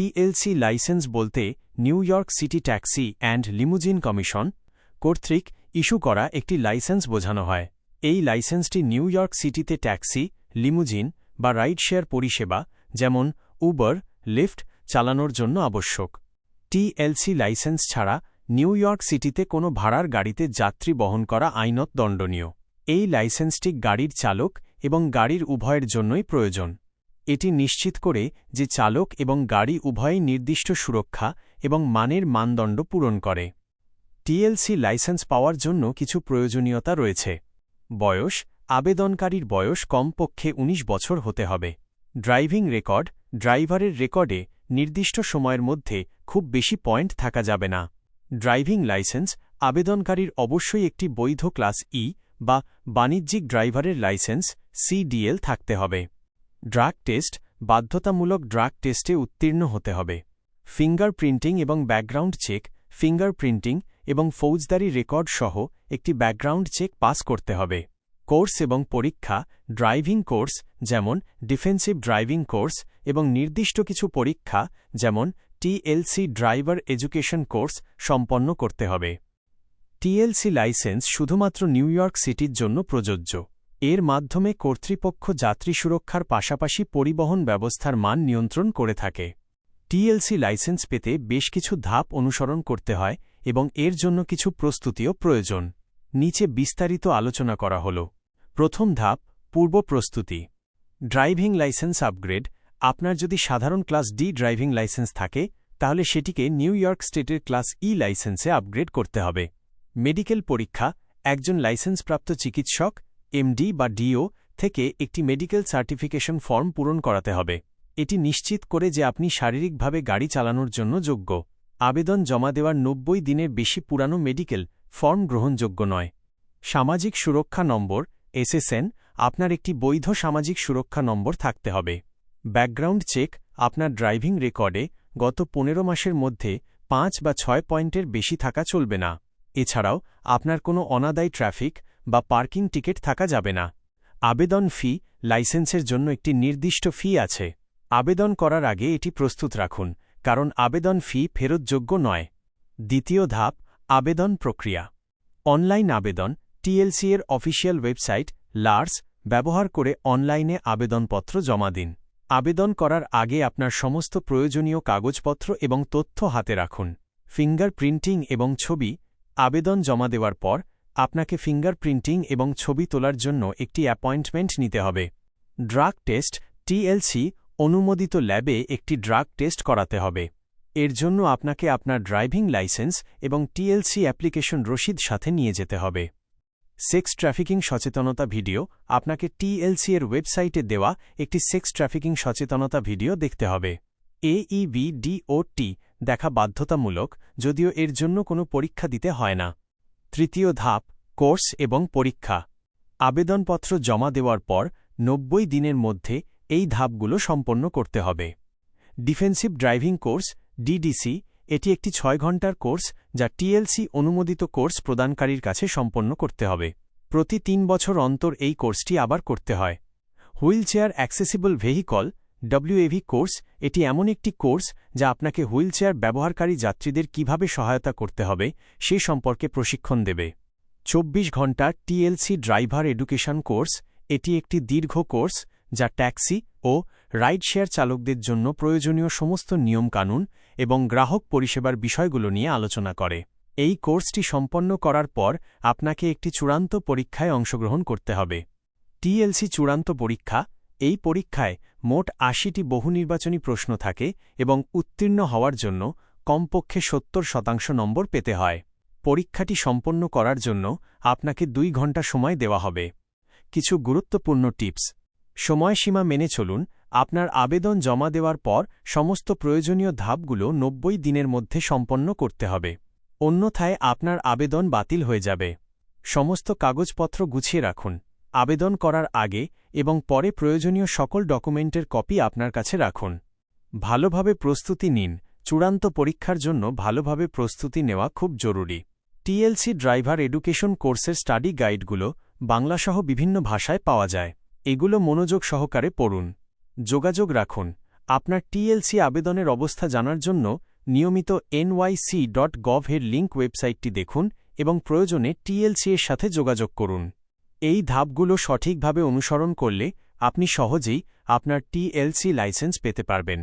TLC licence বলতে New York City Taxi and Limousine Commission কর্তৃক issue করা একটি লাইসেন্স বোঝানো হয়। এই লাইসেন্সটি নিউ ইয়র্ক সিটিতে ট্যাক্সি, লিমুজিন বা রাইড শেয়ার পরিষেবা, যেমন উবার, লিফট চালানোর জন্য আবশ্যক। টিএলসি লাইসেন্স ছাড়া নিউ ইয়র্ক সিটিতে কোনো ভাড়ার গাড়িতে যাত্রী বহন করা আইনত দণ্ডনীয়। এই লাইসেন্সটি গাড়ির চালক এবং গাড়ির উভয়ের জন্যই প্রয়োজন। এটি নিশ্চিত করে যে চালক এবং গাড়ি উভয়ই নির্দিষ্ট সুরক্ষা এবং মানের মানদণ্ড পূরণ করে। টিএলসি লাইসেন্স পাওয়ার জন্য কিছু প্রয়োজনীয়তা রয়েছে। বয়স, আবেদনকারীর বয়স কমপক্ষে ১৯ বছর হতে হবে। ড্রাইভিং রেকর্ড, ড্রাইভারের রেকর্ডে নির্দিষ্ট সময়ের মধ্যে খুব বেশি পয়েন্ট থাকা যাবে না। ড্রাইভিং লাইসেন্স, আবেদনকারীর অবশ্যই একটি বৈধ ক্লাস ই বা বাণিজ্যিক ড্রাইভারের লাইসেন্স সিডিএল থাকতে হবে। ড্রাগ টেস্ট বাধ্যতামূলক ড্রাগ টেস্টে উত্তীর্ণ হতে হবে। ফিঙ্গার প্রিন্টিং এবং ব্যাকগ্রাউন্ড চেক ফিঙ্গার প্রিন্টিং এবং ফৌজদারি রেকর্ড সহ একটি ব্যাকগ্রাউন্ড চেক পাস করতে হবে। কোর্স এবং পরীক্ষা, ড্রাইভিং কোর্স যেমন ডিফেন্সিভ ড্রাইভিং কোর্স এবং নির্দিষ্ট কিছু পরীক্ষা যেমন টিএলসি ড্রাইভার এডুকেশন কোর্স সম্পন্ন করতে হবে। টিএলসি লাইসেন্স শুধুমাত্র নিউ ইয়র্ক সিটির জন্য প্রযোজ্য। এর মাধ্যমে কর্তৃপক্ষ যাত্রী সুরক্ষার পাশাপাশি পরিবহন ব্যবস্থার মান নিয়ন্ত্রণ করে থাকে। টিএলসি লাইসেন্স পেতে বেশ কিছু ধাপ অনুসরণ করতে হয় এবং এর জন্য কিছু প্রস্তুতিও প্রয়োজন। নিচে বিস্তারিত আলোচনা করা হল। প্রথম ধাপ, পূর্ব প্রস্তুতি। Driving licence upgrade. আপনার যদি সাধারণ ক্লাস ডি ড্রাইভিং লাইসেন্স থাকে, তাহলে সেটিকে নিউ ইয়র্ক স্টেটের ক্লাস ই লাইসেন্সে আপগ্রেড করতে হবে। মেডিকেল পরীক্ষা। একজন লাইসেন্সপ্রাপ্ত চিকিৎসক এমডি বা ডিও থেকে একটি মেডিকেল সার্টিফিকেশন ফর্ম পূরণ করাতে হবে। এটি নিশ্চিত করে যে আপনি শারীরিকভাবে গাড়ি চালানোর জন্য যোগ্য। আবেদন জমা দেওয়ার নব্বই দিনের বেশি পুরানো মেডিকেল ফর্ম গ্রহণযোগ্য নয়। সামাজিক সুরক্ষা নম্বর এসএসএন আপনার একটি বৈধ সামাজিক সুরক্ষা নম্বর থাকতে হবে। ব্যাকগ্রাউন্ড চেক, আপনার ড্রাইভিং রেকর্ডে গত পনেরো মাসের মধ্যে পাঁচ বা ছয় পয়েন্টের বেশি থাকা চলবে না। এছাড়াও, আপনার কোনো অনাদায়ী ট্রাফিক বা পার্কিং টিকিট থাকা যাবে না। আবেদন ফি, লাইসেন্সের জন্য একটি নির্দিষ্ট ফি আছে। আবেদন করার আগে এটি প্রস্তুত রাখুন, কারণ আবেদন ফি ফেরতযোগ্য নয়। দ্বিতীয় ধাপ, আবেদন প্রক্রিয়া। অনলাইন আবেদন টিএলসি এর অফিসিয়াল ওয়েবসাইট, লার্স, ব্যবহার করে অনলাইনে আবেদনপত্র জমা দিন। আবেদন করার আগে আপনার সমস্ত প্রয়োজনীয় কাগজপত্র এবং তথ্য হাতে রাখুন। ফিঙ্গার প্রিন্টিং এবং ছবি, আবেদন জমা দেওয়ার পর আপনাকে ফিঙ্গার প্রিন্টিং এবং ছবি তোলার জন্য একটি অ্যাপয়েন্টমেন্ট নিতে হবে। ড্রাগ টেস্ট টিএলসি অনুমোদিত ল্যাবে একটি ড্রাগ টেস্ট করাতে হবে। এর জন্য আপনাকে আপনার ড্রাইভিং লাইসেন্স এবং টিএলসি অ্যাপ্লিকেশন রসিদ সাথে নিয়ে যেতে হবে। সেক্স ট্রাফিকিং সচেতনতা ভিডিও, আপনাকে টিএলসি এর ওয়েবসাইটে দেওয়া একটি সেক্স ট্রাফিকিং সচেতনতা ভিডিও দেখতে হবে। এইবিডিওটি দেখা বাধ্যতামূলক, যদিও এর জন্য কোনো পরীক্ষা দিতে হয় না। তৃতীয় ধাপ, কোর্স এবং পরীক্ষা। আবেদনপত্র জমা দেওয়ার পর নব্বই দিনের মধ্যে এই ধাপগুলো সম্পন্ন করতে হবে। ডিফেন্সিভ ড্রাইভিং কোর্স, ডিডিসি, এটি একটি ছয় ঘণ্টার কোর্স যা টিএলসি অনুমোদিত কোর্স প্রদানকারীর কাছে সম্পন্ন করতে হবে। প্রতি তিন বছর অন্তর এই কোর্সটি আবার করতে হয়। Wheelchair accessible vehicle, WAV course এটি এমন একটি কোর্স যা আপনাকে হুইলচেয়ার ব্যবহারকারী যাত্রীদের কীভাবে সহায়তা করতে হবে সে সম্পর্কে প্রশিক্ষণ দেবে। চব্বিশ ঘণ্টা টিএলসি ড্রাইভার এডুকেশন কোর্স, এটি একটি দীর্ঘ কোর্স যা ট্যাক্সি ও রাইড শেয়ার চালকদের জন্য প্রয়োজনীয় সমস্ত নিয়মকানুন এবং গ্রাহক পরিষেবার বিষয়গুলো নিয়ে আলোচনা করে। এই কোর্সটি সম্পন্ন করার পর আপনাকে একটি চূড়ান্ত পরীক্ষায় অংশগ্রহণ করতে হবে। টিএলসি চূড়ান্ত পরীক্ষা, এই পরীক্ষায় মোট আশিটি বহুনির্বাচনী প্রশ্ন থাকে এবং উত্তীর্ণ হওয়ার জন্য কমপক্ষে সত্তর শতাংশ নম্বর পেতে হয়। পরীক্ষাটি সম্পন্ন করার জন্য আপনাকে দুই ঘণ্টা সময় দেওয়া হবে। কিছু গুরুত্বপূর্ণ টিপস। সময়সীমা মেনে চলুন, আপনার আবেদন জমা দেওয়ার পর সমস্ত প্রয়োজনীয় ধাপগুলো নব্বই দিনের মধ্যে সম্পন্ন করতে হবে। অন্যথায় আপনার আবেদন বাতিল হয়ে যাবে। সমস্ত কাগজপত্র গুছিয়ে রাখুন। আবেদন করার আগে এবং পরে প্রয়োজনীয় সকল ডকুমেন্টের কপি আপনার কাছে রাখুন। ভালোভাবে প্রস্তুতি নিন। চূড়ান্ত পরীক্ষার জন্য ভালোভাবে প্রস্তুতি নেওয়া খুব জরুরি। টিএলসি ড্রাইভার এডুকেশন কোর্সের স্টাডি গাইডগুলো বাংলাসহ বিভিন্ন ভাষায় পাওয়া যায়। এগুলো মনোযোগ সহকারে পড়ুন। যোগাযোগ রাখুন। আপনার টিএলসি আবেদনের অবস্থা জানার জন্য নিয়মিত এনওয়াইসি ডট গভ এর লিঙ্ক ওয়েবসাইটটি দেখুন এবং প্রয়োজনে টিএলসি এর সাথে যোগাযোগ করুন। এই ধাপগুলো সঠিকভাবে অনুসরণ করলে আপনি সহজেই আপনার টিএলসি লাইসেন্স পেতে পারবেন।